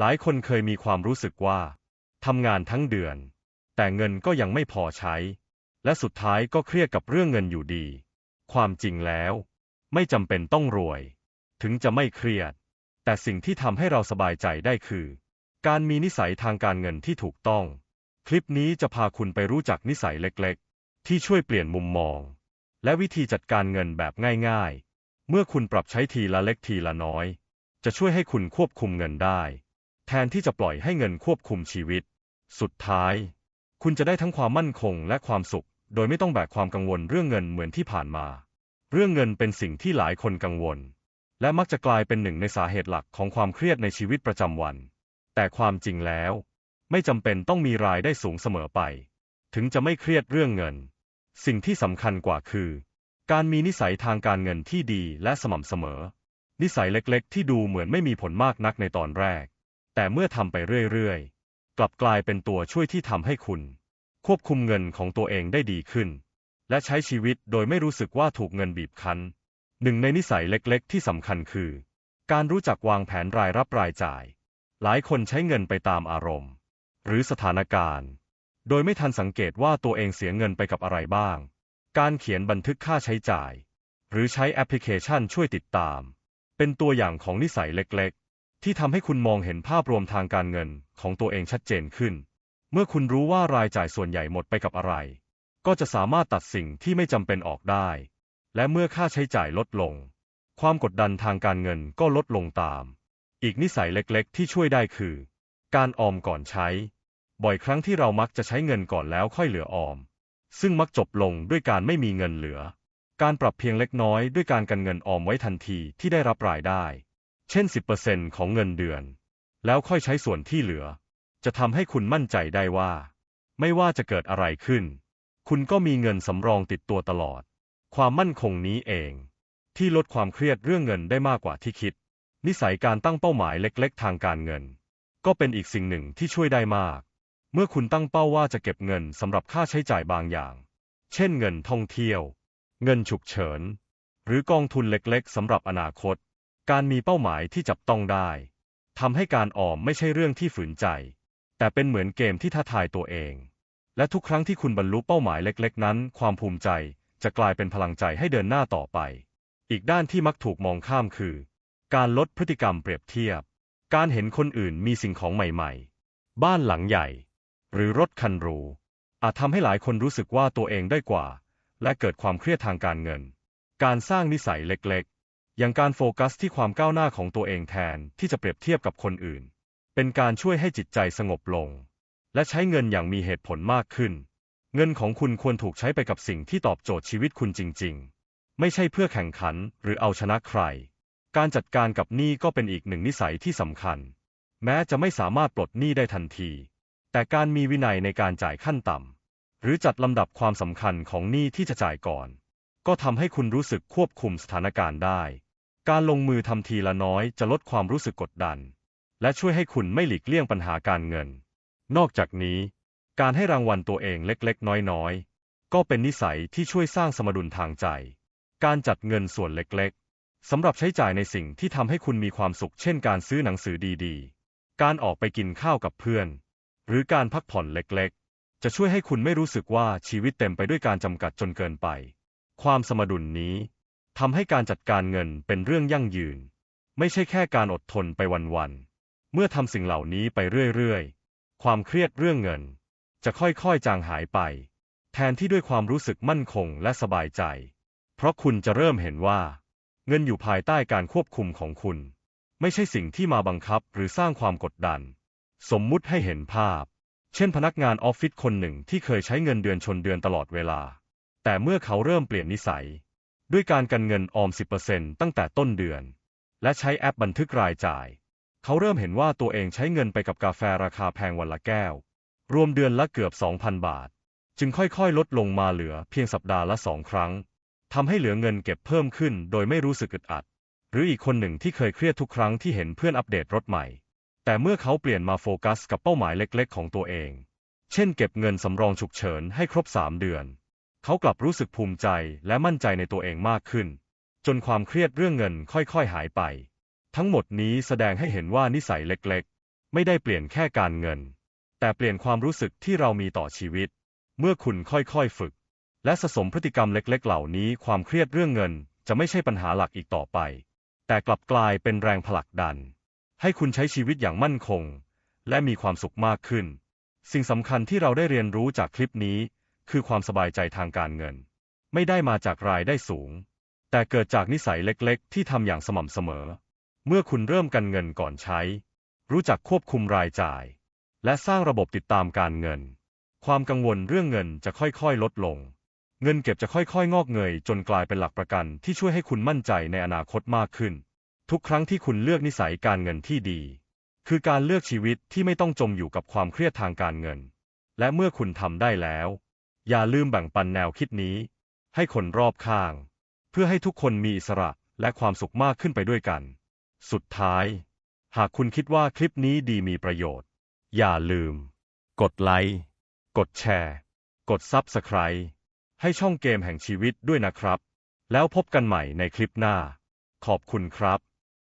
หลายคนเคยมีความรู้สึกว่าทำงานทั้งเดือน แต่เงินก็ยังไม่พอใช้ และสุดท้ายก็เครียดกับเรื่องเงินอยู่ดี ความจริงแล้ว ไม่จำเป็นต้องรวย ถึงจะไม่เครียด แต่สิ่งที่ทำให้เราสบายใจได้คือ การมีนิสัยทางการเงินที่ถูกต้อง คลิปนี้จะพาคุณไปรู้จักนิสัยเล็กๆ ที่ช่วยเปลี่ยนมุมมอง และวิธีจัดการเงินแบบง่าย ๆ เมื่อคุณปรับใช้ทีละเล็กทีละน้อย จะช่วยให้คุณควบคุมเงินได้ แทนที่จะปล่อยให้เงินควบคุมชีวิต สุดท้าย คุณจะได้ทั้งความมั่นคงและความสุข โดยไม่ต้องแบกความกังวลเรื่องเงินเหมือนที่ผ่านมา เรื่องเงินเป็นสิ่งที่หลายคนกังวล และมักจะกลายเป็นหนึ่งในสาเหตุหลักของความเครียดในชีวิตประจำวัน แต่ความจริงแล้ว ไม่จำเป็นต้องมีรายได้สูงเสมอไป ถึงจะไม่เครียดเรื่องเงิน สิ่งที่สำคัญกว่าคือ การมีนิสัยทางการเงินที่ดีและสม่ำเสมอ นิสัยเล็กๆ ที่ดูเหมือนไม่มีผลมากนักในตอนแรก แต่เมื่อทำไปเรื่อยๆ กลับกลายเป็นตัวช่วยที่ทำให้คุณ ควบคุมเงินของตัวเองได้ดีขึ้น และใช้ชีวิตโดยไม่รู้สึกว่าถูกเงินบีบคั้น หนึ่งในนิสัยเล็กๆ ที่สำคัญคือ การรู้จักวางแผนรายรับรายจ่าย หลายคนใช้เงินไปตามอารมณ์ หรือสถานการณ์ โดยไม่ทันสังเกตว่าตัวเองเสียเงินไปกับอะไรบ้าง การเขียนบันทึกค่าใช้จ่าย หรือใช้แอปพลิเคชันช่วยติดตาม เป็นตัวอย่างของนิสัยเล็กๆ ที่ทำให้คุณมองเห็นภาพรวมทางการเงินของตัวเองชัดเจนขึ้น เมื่อคุณรู้ว่ารายจ่ายส่วนใหญ่หมดไปกับอะไร ก็จะสามารถตัดสิ่งที่ไม่จำเป็นออกได้ และเมื่อค่าใช้จ่ายลดลง ความกดดันทางการเงินก็ลดลงตาม อีกนิสัยเล็กๆ ที่ช่วยได้คือ การออมก่อนใช้ บ่อยครั้งที่เรามักจะใช้เงินก่อนแล้วค่อยเหลือออม ซึ่งมักจบลงด้วยการไม่มีเงินเหลือ การปรับเพียงเล็กน้อยด้วยการกันเงินออมไว้ทันทีที่ได้รับรายได้ เช่น 10%ของเงินเดือน แล้วค่อยใช้ส่วนที่เหลือ จะทำให้คุณมั่นใจได้ว่า ไม่ว่าจะเกิดอะไรขึ้น คุณก็มีเงินสำรองติดตัวตลอด ความมั่นคงนี้เอง ที่ลดความเครียดเรื่องเงินได้มากกว่าที่คิด นิสัยการตั้งเป้าหมายเล็กๆ ทางการเงิน ก็เป็นอีกสิ่งหนึ่งที่ช่วยได้มาก เมื่อคุณตั้งเป้าว่าจะเก็บเงินสำหรับค่าใช้จ่ายบางอย่าง เช่น เงินท่องเที่ยว เงินฉุกเฉิน หรือกองทุนเล็กๆสำหรับอนาคต การมีเป้าหมายที่จับต้องได้ทำให้การออมไม่ใช่เรื่องที่ฝืนใจ แต่เป็นเหมือนเกมที่ท้าทายตัวเอง และทุกครั้งที่คุณบรรลุเป้าหมายเล็ก ๆ นั้น ความภูมิใจจะกลายเป็นพลังใจให้เดินหน้าต่อไป อีกด้านที่มักถูกมองข้ามคือ การลดพฤติกรรมเปรียบเทียบ การเห็นคนอื่นมีสิ่งของใหม่ ๆ บ้านหลังใหญ่ หรือรถคันหรูอาจทำให้หลายคนรู้สึกว่าตัวเองได้กว่า และเกิดความเครียดทางการเงิน การสร้างนิสัยเล็กๆ อย่างการโฟกัสที่ความก้าวหน้าของตัวเองแทนที่จะเปรียบเทียบกับคนอื่น เป็นการช่วยให้จิตใจสงบลง และใช้เงินอย่างมีเหตุผลมากขึ้น เงินของคุณควรถูกใช้ไปกับสิ่งที่ตอบโจทย์ชีวิตคุณจริง ๆ ไม่ใช่เพื่อแข่งขันหรือเอาชนะใคร การจัดการกับหนี้ก็เป็นอีกหนึ่งนิสัยที่สำคัญ แม้จะไม่สามารถปลดหนี้ได้ทันที แต่การมีวินัยในการจ่ายขั้นต่ำหรือจัดลำดับความสำคัญของหนี้ที่จะจ่ายก่อน ก็ทำให้คุณรู้สึกควบคุมสถานการณ์ได้ การลงมือทำทีละน้อยจะลดความรู้สึกกดดัน และช่วยให้คุณไม่หลีกเลี่ยงปัญหาการเงิน นอกจากนี้ การให้รางวัลตัวเองเล็กๆ น้อยๆ ก็เป็นนิสัยที่ช่วยสร้างสมดุลทางใจ การจัดเงินส่วนเล็กๆสำหรับใช้จ่ายในสิ่งที่ทำให้คุณมีความสุข เช่นการซื้อหนังสือดีๆ การออกไปกินข้าวกับเพื่อน หรือการพักผ่อนเล็กๆ จะช่วยให้คุณไม่รู้สึกว่าชีวิตเต็มไปด้วยการจำกัดจนเกินไป ความสมดุลนี้ ทำให้การจัดการเงินเป็นเรื่องยั่งยืน ไม่ใช่แค่การอดทนไปวันๆ เมื่อทำสิ่งเหล่านี้ไปเรื่อยๆ ความเครียดเรื่องเงิน จะค่อยๆ จางหายไป แทนที่ด้วยความรู้สึกมั่นคงและสบายใจ เพราะคุณจะเริ่มเห็นว่า เงินอยู่ภายใต้การควบคุมของคุณ ไม่ใช่สิ่งที่มาบังคับหรือสร้างความกดดัน สมมุติให้เห็นภาพ เช่นพนักงานออฟฟิศคนหนึ่งที่เคยใช้เงินเดือนชนเดือนตลอดเวลา แต่เมื่อเขาเริ่มเปลี่ยนนิสัย ด้วยการกันเงินออม 10%ตั้งแต่ต้นเดือน และใช้แอปบันทึกรายจ่าย เขาเริ่มเห็นว่าตัวเองใช้เงินไปกับกาแฟราคาแพงวันละแก้ว รวมเดือนละเกือบ 2,000 บาท จึงค่อยๆ ลดลงมาเหลือเพียงสัปดาห์ละสองครั้งทำให้เหลือเงินเก็บเพิ่มขึ้นโดยไม่รู้สึกอึดอัด หรืออีกคนหนึ่งที่เคยเครียดทุกครั้งที่เห็นเพื่อนอัปเดตรถใหม่ แต่เมื่อเขาเปลี่ยนมาโฟกัสกับเป้าหมายเล็กๆ ของตัวเอง เช่น เก็บเงินสำรองฉุกเฉินให้ครบ 3 เดือน เขากลับรู้สึกภูมิใจและมั่นใจในตัวเองมากขึ้น จนความเครียดเรื่องเงินค่อยๆหายไป ทั้งหมดนี้แสดงให้เห็นว่านิสัยเล็กๆ ไม่ได้เปลี่ยนแค่การเงิน แต่เปลี่ยนความรู้สึกที่เรามีต่อชีวิต เมื่อคุณค่อยๆฝึก และสะสมพฤติกรรมเล็ก ๆ เหล่านี้ความเครียดเรื่องเงินจะไม่ใช่ปัญหาหลักอีกต่อไป แต่กลับกลายเป็นแรงผลักดัน ให้คุณใช้ชีวิตอย่างมั่นคง และมีความสุขมากขึ้น สิ่งสำคัญที่เราได้เรียนรู้จากคลิปนี้ คือความสบายใจทางการเงิน ไม่ได้มาจากรายได้สูง แต่เกิดจากนิสัยเล็กๆ ที่ทำอย่างสม่ำเสมอ เมื่อคุณเริ่มกันเงินก่อนใช้ รู้จักควบคุมรายจ่าย และสร้างระบบติดตามการเงิน ความกังวลเรื่องเงินจะค่อยๆ ลดลง เงินเก็บจะค่อยๆ งอกเงยจนกลายเป็นหลักประกันที่ช่วยให้คุณมั่นใจในอนาคตมากขึ้น ทุกครั้งที่คุณเลือกนิสัยการเงินที่ดี คือการเลือกชีวิตที่ไม่ต้องจมอยู่กับความเครียดทางการเงิน และเมื่อคุณทำได้แล้ว อย่าลืมแบ่งปันแนวคิดนี้ ให้คนรอบข้าง เพื่อให้ทุกคนมีอิสระและความสุขมากขึ้นไปด้วยกัน สุดท้าย หากคุณคิดว่าคลิปนี้ดีมีประโยชน์ อย่าลืม กดไลค์ กดแชร์ กดซับสไคร b e ให้ช่องเกมแห่งชีวิตด้วยนะครับ แล้วพบกันใหม่ในคลิปหน้า ขอบคุณครับ